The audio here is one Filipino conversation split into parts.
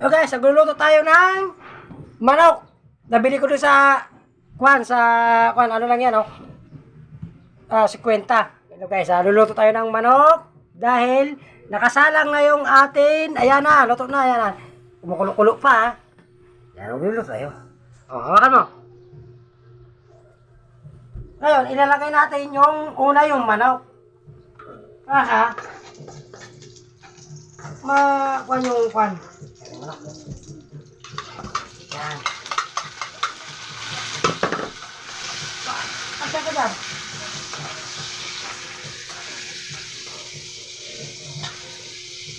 Okay, so nagluluto tayo ng manok. Nabili ko doon sa kwan sa kwan ano lang yan oh. Ah, 50. Ito guys, ah, luluto tayo ng manok dahil nakasalang na yung atin. Ayan na, luto na, ayan na. Kumukulo-kulo pa. ah. Yan, magluluto tayo. Oh, hawakan mo. Ngayon, ilalagay natin yung una yung manok. Aha. Ma, kwan yung kwan. Yan. Asa ka dyan?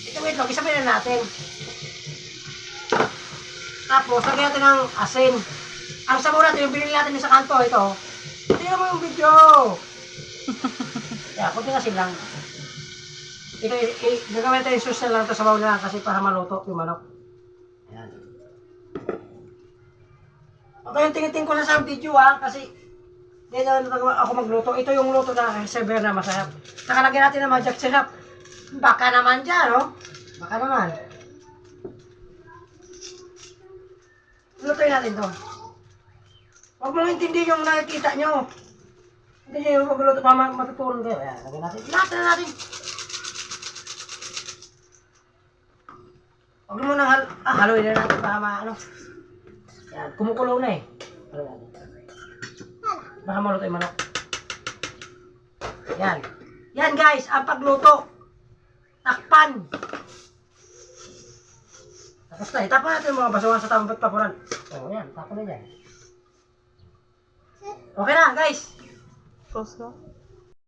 Ito wait lang, isabay na natin. Tapos, lagyan natin ng asin. Ang sabon natin, yung binili natin sa kanto, ito. Tingnan mo yung video. yeah, kunti asin lang. Ito, i- i- gagawin natin yung sauce na lang ito sa na lang kasi para maluto yung manok. Ito yung tingin ko na sa video ha, kasi hindi na ako magluto. Ito yung luto na severe na masarap. Nakalagyan natin ng magic syrup. Baka naman dyan, no? Baka naman. Lutuin natin to. Huwag mong intindi yung nakikita nyo. Hindi nyo yung magluto pa ma- matutulong kayo. Ayan, lagyan natin. Lahat na natin. Huwag mo nang hal ah, haluin na natin para ma ano. Yan, kumukulo na eh. Haluin natin. Baka maluto yung manok. Yan. Yan guys, ang pagluto. Takpan. Tapos na, itapon natin yung mga basuhan sa tambot papuran. O, yan, tapon na dyan. Okay na, guys. Pause ka?